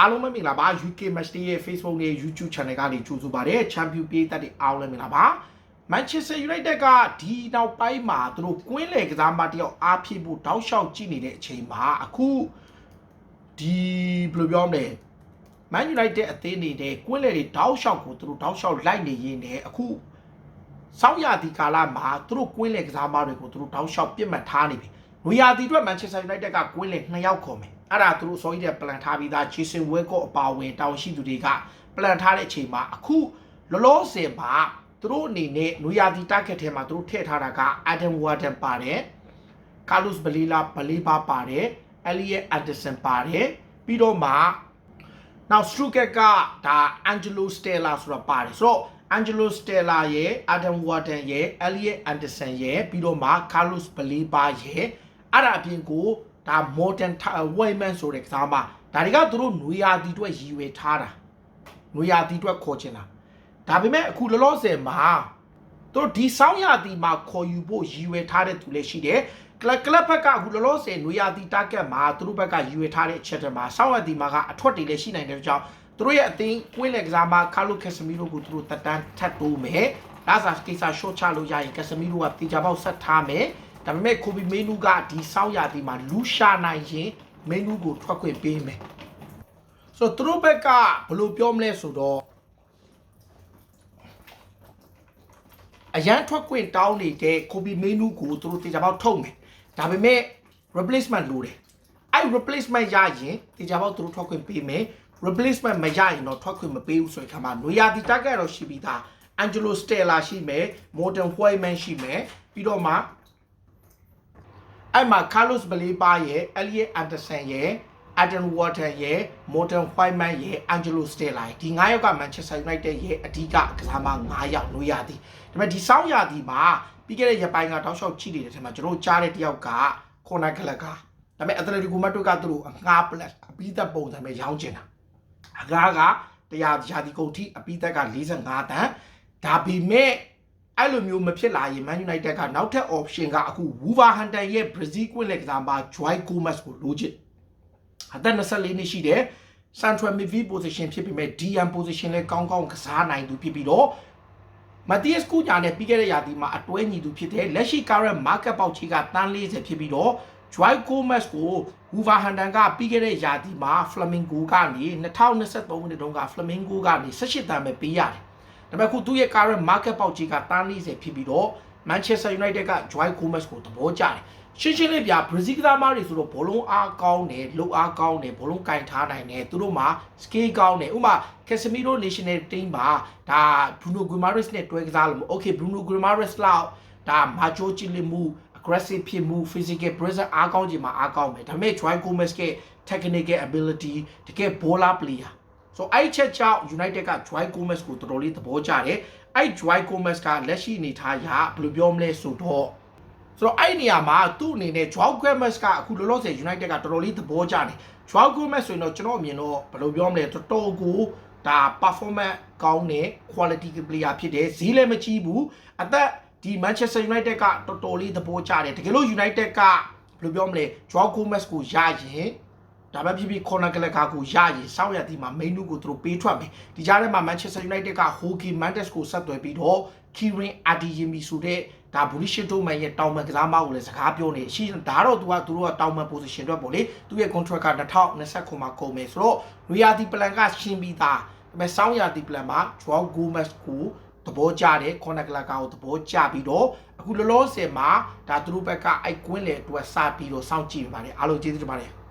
အားလုံးပဲမင်္ဂလာပါ UK Match Day ရဲ့ Facebook နဲ့ YouTube Channel ကနေကြိုဆိုပါရစေ။ Champion ပြည်သက်တွေအားလုံးလည်းမင်္ဂလာပါ။ Manchester United ကဒီနောက်ပိုင်းမှာသူတို့ကွင်းလေကစားမတယောက်အားဖြည့်ဖို့တောက်လျှောက်ကြည့်နေတဲ့အချိန်မှာအခုဒီဘယ်လိုပြောမလဲ Man United အသင်းနေတဲ့ကွင်းလေတွေတောက်လျှောက်ကိုသူတို့တောက်လျှောက်လိုက်နေရင်းနဲ့အခုစောင်းရတီကာလမှာသူတို့ကွင်းလေကစားမတွေကိုသူတို့တောက်လျှောက်ပြစ်မှတ်ထားနေပြီ။နွေရာသီအတွက် Manchester United ကကွင်းလေ2ယောက်ခေါ်မယ်။ အဲ့ဒါသူတို့စောကြီးတဲ့ plan ထားပြီးသား Jason Welko အပါအဝင်တောင်ရှိသူတွေက plan ထားတဲ့အချိန်မှာအခုလောလောဆယ်မှာသူတို့အနေနဲ့နွေရာသီ target ထဲမှာသူတို့ထည့်ထားတာက Adam Warden ပါတယ်။ Carlos Balila Baleba ပါတယ် Elliot Anderson ပါတယ်ပြီးတော့မှနောက် Struket ကဒါ Angelo Stella ဆိုတာပါတယ်ဆိုတော့ Angelo Stella ရဲ့ Adam Warden ရဲ့ Elliot Anderson ရဲ့ပြီးတော့မှ Carlos Baleba ရဲ့အဲ့ဒါအပြင်ကို ဒါ Modern Wayman ဆိုတဲ့ကစားမဒါတွေကသူတို့နွေရာသီအတွက်ရည်ရွယ်ထားတာနွေရာသီအတွက်ခေါ်ချင်တာဒါပေမဲ့အခုလောလောဆယ်မှာသူတို့ဒီဆောင်းရာသီမှာခေါ်ယူဖို့ရည်ရွယ်ထားတဲ့သူလည်းရှိတယ်ကလပ်ကလပ်ဘက်ကအခုလောလောဆယ်နွေရာသီ target မှာသူတို့ဘက်ကရည်ရွယ်ထားတဲ့အချက်တွေမှာဆောင်းရာသီမှာကအထွတ်တွေလည်းရှိနိုင်တဲ့ကြောင့်သူတို့ရဲ့အသင်းကွင်းလက်ကစားမှာကာလိုကက်စမီရိုကိုသူတို့တက်တန်းထပ်တိုးမယ်ဒါဆိုကိစ္စ short ချလို့ရရင်ကက်စမီရိုကတေချာပေါက်ဆက်ထားမယ် ဒါပေမဲ့ကိုဘီမေနူကဒီဆောင်းရာသီမှာလူရှာနိုင်ရင်မင်းနူကိုထွက်ခွင့်ပေးမယ်ဆိုတော့သူတို့ဘက်ကဘယ်လိုပြောမလဲဆိုတော့အရန်ထွက်ခွင့်တောင်းနေတဲ့ကိုဘီမေနူကိုသူတို့တေချာပေါက်ထုတ်မယ်ဒါပေမဲ့ replacement လိုတယ်အဲ့ replacement ရရင်တေချာပေါက်သူတို့ထွက်ခွင့်ပေးမယ် replacement မရရင်တော့ထွက်ခွင့်မပေးဘူးဆိုရင်ခါမှာနွေရာသီ target တော့ရှိပြီးသား Angelo Stella ရှိမယ် Modern Whiteman ရှိမယ်ပြီးတော့မှ အဲ့မှာ Carlos Baleba ရဲ့ Elliot Anderson ရဲ့ Adam Water ရဲ့ Modern Whiteman ရဲ့ Angelo Stella ရဲ့ဒီ9ယောက်က Manchester United ရဲ့အဓိကကစားမ9ယောက်နွေရာသီဒါပေမဲ့ဒီစောင်းရာသီမှာပြီးခဲ့တဲ့ရက်ပိုင်းကတောက်လျှောက်ကြည့်နေတဲ့အချိန်မှာကျွန်တော်ကြားတဲ့တယောက်ကခေါ်နာကလကဒါပေမဲ့ Atletico Madrid ကသူတို့အငှား plus အပြီးသက်ပုံစံပဲရောင်းချင်တာအကားကတရားရာသီကုန်ထိအပြီးသက်က45တန်းဒါပေမဲ့ အဲ့လိုမျိုးမဖြစ်လာရင် Man United ကနောက်ထပ် option ကအခု Wolverhampton ရဲ့ Brazil ကွင်းလက်ကစားမ Joy Gomez ကိုလိုချင်အသက်24နှစ်ရှိတယ် Central Midfield position ဖြစ်ပြီးမဲ့ DM position လည်းကောင်းကောင်းကစားနိုင်သူဖြစ်ပြီးတော့မတီးယက်ကူညာနဲ့ပြီးခဲ့တဲ့ရာသီမှာအတွဲညီသူဖြစ်တဲ့လက်ရှိ current market ပေါက်ချီကတန်း40ဖြစ်ပြီးတော့ Joy Gomez ကို Wolverhampton ကပြီးခဲ့တဲ့ရာသီမှာ Flamingo ကနေ2023ခုနှစ်တုန်းက Flamingo ကနေ18တန်းပဲပေးရတယ်။ ဒါပေမဲ့အခုသူ့ရဲ့ current market ပေါက်ချီကတန်း40ဖြစ်ပြီးတော့ Manchester United က Joy Gomez ကိုသဘောကျတယ်။ရှင်းရှင်းလေးပြ Brazil ကစားမတွေဆိုတော့ဘောလုံးအားကောင်းတယ်၊လုတ်အားကောင်းတယ်၊ဘောလုံးကင်ထားနိုင်တယ်။သူတို့မှာ skill ကောင်းတယ်။ဥပမာ Casemiro National Team မှာဒါ Bruno Guimaraes နဲ့တွဲကစားလို့ Okay Bruno Guimaraes လောက်ဒါ Macho Chilimu aggressive ဖြစ်မှု physical presence အားကောင်းခြင်းမှာအားကောင်းမယ်ဒါပေမဲ့ Joy Gomez က technical ability တကယ် baller player ဆိုအဲ့ချက်ကြောင့် United က Joy Gomez ကိုတော်တော်လေးသဘောကျတယ်အဲ့ Joy Gomez ကလက်ရှိအနေထားရဘယ်လိုပြောမလဲဆိုတော့ဆိုတော့အဲ့နေရာမှာသူ့အနေနဲ့ Joy Gomez ကအခုလောလောဆယ် United ကတော်တော်လေးသဘောကျတယ် Joy Gomez ဆိုရင်တော့ကျွန်တော်အမြင်တော့ဘယ်လိုပြောမလဲတော်တော်ကိုဒါ performance ကောင်းတဲ့ quality player ဖြစ်တယ်ဈေးလည်းမကြီးဘူးအသက်ဒီ Manchester United ကတော်တော်လေးသဘောကျတယ်တကယ်လို့ United ကဘယ်လိုပြောမလဲ Joao Gomez ကိုရရင် ဒါပဲဖြစ်ဖြစ် corner ကလကာကိုရရင်စောက်ရတီမှာ main နုကိုသူတို့ပေးထွက်မယ်ဒီကြားထဲမှာ Manchester United က Hockey Mendes ကိုဆက်သွယ်ပြီးတော့ Kirin Adeyemi ဆိုတဲ့ဒါဘူလီရှစ်တိုမန်ရဲ့တောင်ပန်ကစားမကိုလည်းစကားပြောနေရှိဒါတော့သူကသူတို့ကတောင်ပန် position အတွက်ပေါ့လေသူရဲ့ contract က2029မှာကုန်မယ်ဆိုတော့ Reality plan ကရှင်းပြီးသားဒါပေမဲ့စောင်းရတီ plan မှာ Joao Gomez ကိုသဘောကျတယ်ခေါနကလကာကိုသဘောကျပြီးတော့အခုလောလောဆယ်မှာဒါသူတို့ဘက်ကအိုက်ကွင်းလေအတွက်စပြီးတော့စောင့်ကြည့်နေပါတယ်အားလုံးကျေးဇူးတင်ပါတယ်